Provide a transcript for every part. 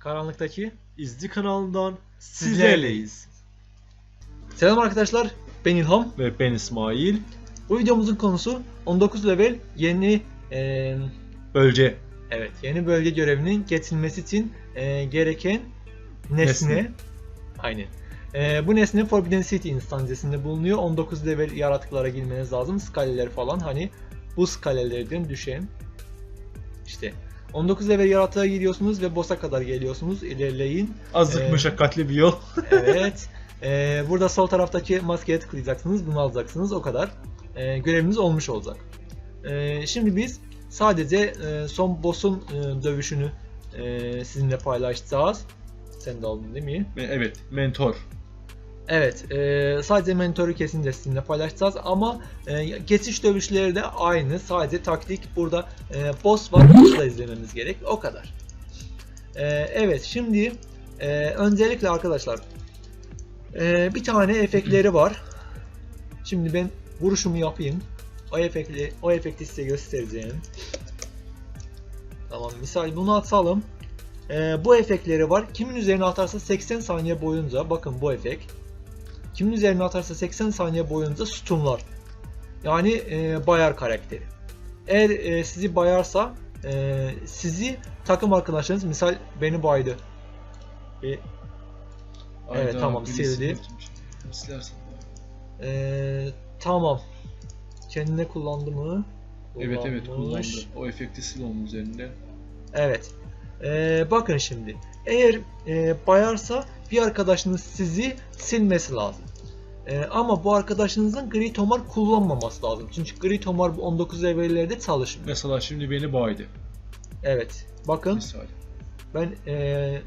Karanlıktaki İzci kanalından sizlerleyiz. Selam arkadaşlar. Ben İlham. Ve ben İsmail. Bu videomuzun konusu 19 level yeni eee, Bölge. evet yeni bölge görevinin getirilmesi için eee, gereken nesne. Nesne. Aynen. Eee, bu nesne Forbidden City instancesinde bulunuyor. 19 level yaratıklara girmeniz lazım. Skaleler falan hani bu skalelerden düşen işte 19 level yaratığa giriyorsunuz ve boss'a kadar geliyorsunuz. İlerleyin. Azıcık Ee, meşakkatli bir yol. Evet. Ee, burada sol taraftaki maskeye tıklayacaksınız. Bunu alacaksınız. O kadar. Ee, görevimiz olmuş olacak. Ee, şimdi biz sadece e, son boss'un e, dövüşünü e, sizinle paylaşacağız. Sen de aldın değil mi? Ve evet, mentor. Evet. e, sadece mentoru kesince sizinle paylaşacağız ama e, geçiş dövüşleri de aynı. Sadece taktik burada e, boss var. Boss'u da izlememiz gerek. O kadar. E, evet. Şimdi e, öncelikle arkadaşlar e, bir tane efektleri var. Şimdi ben vuruşumu yapayım. O efekti, o efekti size göstereceğim. Tamam. Misal bunu atalım. E, bu efektleri var. Kimin üzerine atarsa 80 saniye boyunca bakın bu efekt. Kimin üzerine atarsa 80 saniye boyunca sütunlar. Yani e, bayar karakteri. Eğer e, sizi bayarsa e, sizi takım arkadaşlarınız misal beni baydı. Bir, Evet, tamam, sildi. e, tamam. Kendine kullandı mı? Evet evet Kullanmış. kullandı. O efekti sil onun üzerinde. Evet. Ee, bakın şimdi. Eğer e, bayarsa bir arkadaşınız sizi silmesi lazım. Ee, ama bu arkadaşınızın gri tomar kullanmaması lazım. Çünkü gri tomar bu 19 levellerde çalışmıyor. Mesela şimdi beni baydı. Evet. Bakın Misal. ben e,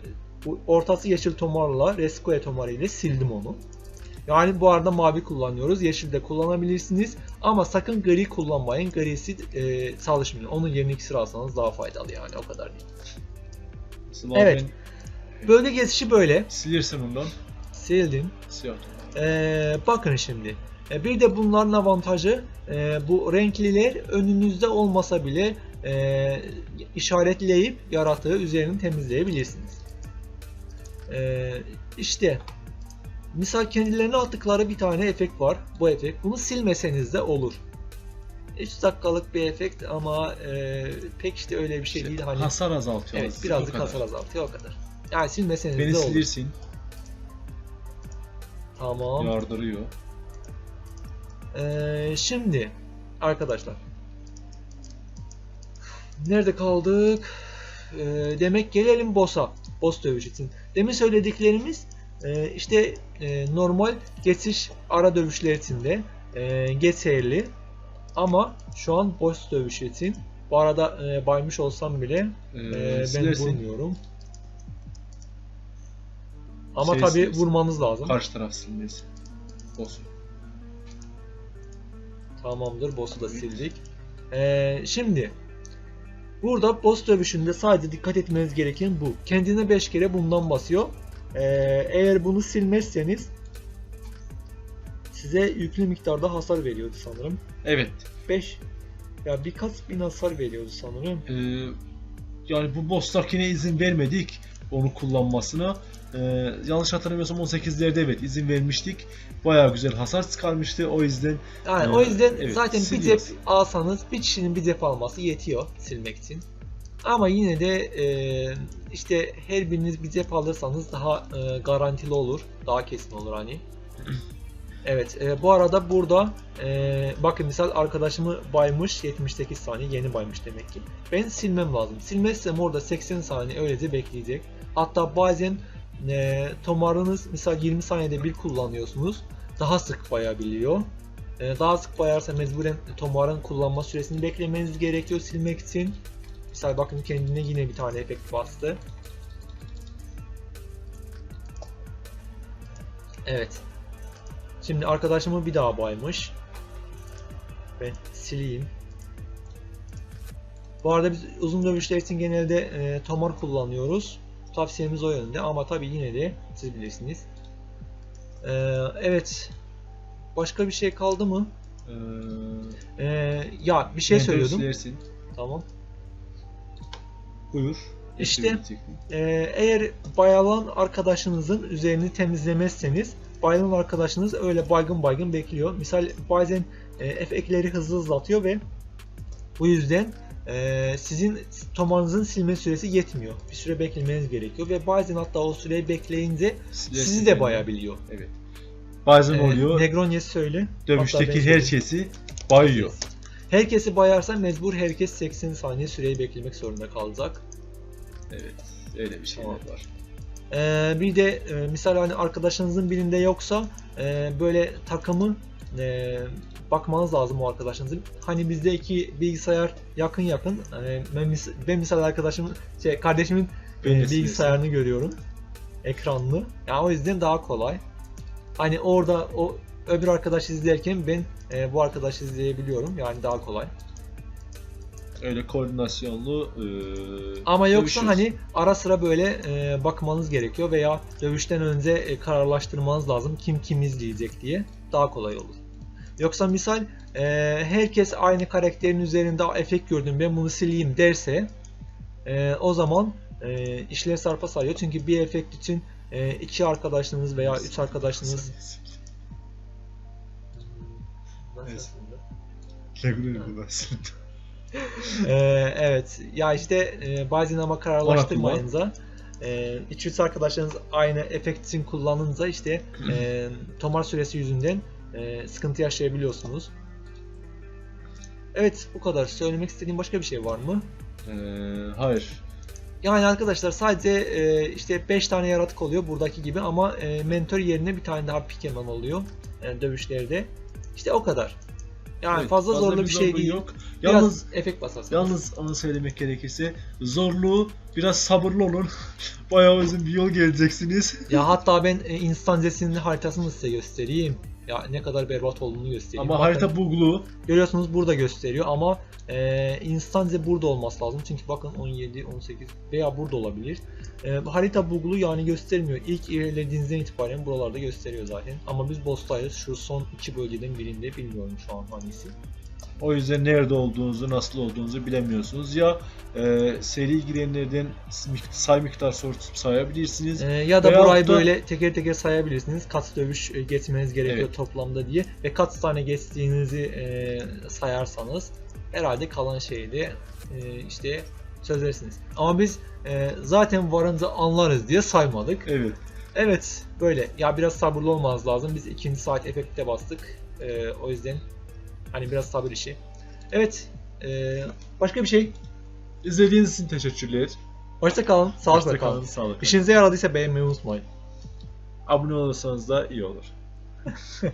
bu ortası yeşil tomarla Rescue tomarı ile sildim onu. Yani bu arada mavi kullanıyoruz. Yeşil de kullanabilirsiniz. Ama sakın gri kullanmayın. Grisi e, çalışmıyor. Onun yerine ikisi alsanız daha faydalı yani. O kadar değil. Mesela Evet. ben Bölge geçişi böyle. silirsin ondan. Sildim. Siyah. Ee, bakın şimdi. Ee, bir de bunların avantajı e, bu renkliler önünüzde olmasa bile e, işaretleyip yaratığı üzerini temizleyebilirsiniz. Ee, işte misal kendilerine attıkları bir tane efekt var. Bu efekt. Bunu silmeseniz de olur. 3 dakikalık bir efekt ama e, pek işte öyle bir şey İşte değil. Hani Hasar azaltıyor. evet birazcık hasar azaltıyor o kadar. Yani silmeseniz Beni de olur. silirsin. Tamam. Yardırıyor. Ee, şimdi arkadaşlar nerede kaldık? Ee, demek gelelim boss'a. Boss dövüş için. Demin söylediklerimiz e, işte e, normal geçiş ara dövüşler için de e, geçerli. Ama şu an boss dövüşü için bu arada e, baymış olsam bile Ee, ben silersin. vurmuyorum. Ama Şey tabi silersin. vurmanız lazım. Karşı taraf silmesin. Olsun. Tamamdır. Boss'u da sildik. Ee, şimdi burada boss dövüşünde sadece dikkat etmeniz gereken bu. Kendine 5 kere bundan basıyor. Ee, eğer bunu silmezseniz size yüklü miktarda hasar veriyordu sanırım. Evet. 5 ya birkaç bin hasar veriyordu sanırım. Ee, yani bu boss'takine izin vermedik onu kullanmasına. Ee, yanlış hatırlamıyorsam 18'lerde evet izin vermiştik. Bayağı güzel hasar çıkarmıştı. O yüzden Yani Ee, o yüzden evet, zaten bir siliyoruz. cep alsanız bir kişinin bir cep alması yetiyor silmek için. Ama yine de e, işte her biriniz bir cep alırsanız daha e, garantili olur. Daha kesin olur hani. Evet e, bu arada burada e, bakın misal arkadaşımı baymış 78 saniye yeni baymış demek ki. Ben silmem lazım. Silmezsem orada 80 saniye öylece bekleyecek. Hatta bazen e, tomarınız misal 20 saniyede bir kullanıyorsunuz. Daha sık bayabiliyor. E, daha sık bayarsa mecburen tomarın kullanma süresini beklemeniz gerekiyor silmek için. Misal bakın kendine yine bir tane efekt bastı. Evet. Şimdi arkadaşımı bir daha baymış. Ben sileyim. Bu arada biz uzun dövüşler için genelde e, tomar kullanıyoruz. Tavsiyemiz o yönde ama tabi yine de siz bilirsiniz. E, evet. Başka bir şey kaldı mı? ee, E, ya bir şey söylüyordum. silersin. Tamam. Buyur. İşte. Ee, eğer bayalan arkadaşınızın üzerini temizlemezseniz bayalan arkadaşınız öyle baygın baygın bekliyor. Misal bazen e, efektleri hızlı hızlı atıyor ve bu yüzden e, sizin tomarınızın silme süresi yetmiyor. Bir süre beklemeniz gerekiyor ve bazen hatta o süreyi bekleyince sizi de bayabiliyor. Evet. Bazen Ee, oluyor. Negronyes söyle. Dövüşteki herkesi bayıyor. Herkesi bayarsa mecbur herkes 80 saniye süreyi beklemek zorunda kalacak. Evet. Öyle bir şeyler Tamam. var. Ee, bir de e, misal hani arkadaşınızın birinde yoksa e, böyle takımı e, bakmanız lazım o arkadaşınızın. Hani bizde iki bilgisayar yakın yakın. Hani ben, mis- ben misal arkadaşımın şey kardeşimin e, bilgisayarını görüyorum. Ekranlı. Yani o yüzden daha kolay. Hani orada o öbür arkadaş izlerken ben e, bu arkadaşı izleyebiliyorum. Yani daha kolay. Öyle koordinasyonlu e, Ama yoksa hani ara sıra böyle e, bakmanız gerekiyor veya dövüşten önce e, kararlaştırmanız lazım kim kim izleyecek diye daha kolay olur. Yoksa misal e, herkes aynı karakterin üzerinde "Aa, efekt gördüm ben bunu sileyim derse e, o zaman e, işler sarpa sarıyor. Çünkü bir efekt için e, iki arkadaşınız veya üç arkadaşınız Neyse. Regular Ee, evet. Ya işte e, bazen ama kararlaştırmayınca e, 2-3 arkadaşlarınız aynı efekt için kullanınca işte e, tomar süresi yüzünden e, sıkıntı yaşayabiliyorsunuz. Evet bu kadar. Söylemek istediğim başka bir şey var mı? Ee, hayır. Yani arkadaşlar sadece e, işte 5 tane yaratık oluyor buradaki gibi ama e, mentor yerine bir tane daha Pikeman oluyor e, dövüşlerde. İşte o kadar. Yani Evet, fazla zorlu bir şey değil. Yok. Biraz Yalnız efekt basarsınız. yalnız onu söylemek gerekirse zorluğu biraz sabırlı olun. Bayağı uzun bir yol geleceksiniz. Ya hatta ben e, instancesinin haritasını size göstereyim. Ya ne kadar berbat olduğunu göstereyim. Ama Bakın, harita buglu. görüyorsunuz burada gösteriyor ama e, instance burada olması lazım. Çünkü bakın 17, 18 veya burada olabilir. E, harita buglu yani göstermiyor. İlk ilerlediğinizden itibaren buralarda gösteriyor zaten. Ama biz boss'tayız. Şu son iki bölgeden birinde bilmiyorum şu an hangisi. O yüzden nerede olduğunuzu, nasıl olduğunuzu bilemiyorsunuz. Ya e, seri girenlerden say miktar sorup sayabilirsiniz. E, ya da Veyahut burayı da- böyle teker teker sayabilirsiniz. Kaç dövüş e, geçmeniz gerekiyor Evet. toplamda diye ve kaç tane geçtiğinizi e, sayarsanız herhalde kalan şeyi de e, işte çözersiniz. Ama biz e, zaten varınca anlarız diye saymadık. Evet. Evet böyle. Ya biraz sabırlı olmanız lazım. Biz ikinci saat efekte bastık. E, o yüzden hani biraz sabır işi. Evet. e, başka bir şey. İzlediğiniz için teşekkürler. Hoşça kalın. Sağlıkla Hoşça kalın. kalın. Sağlıkla. İşinize yaradıysa beğenmeyi unutmayın. Abone olursanız da iyi olur.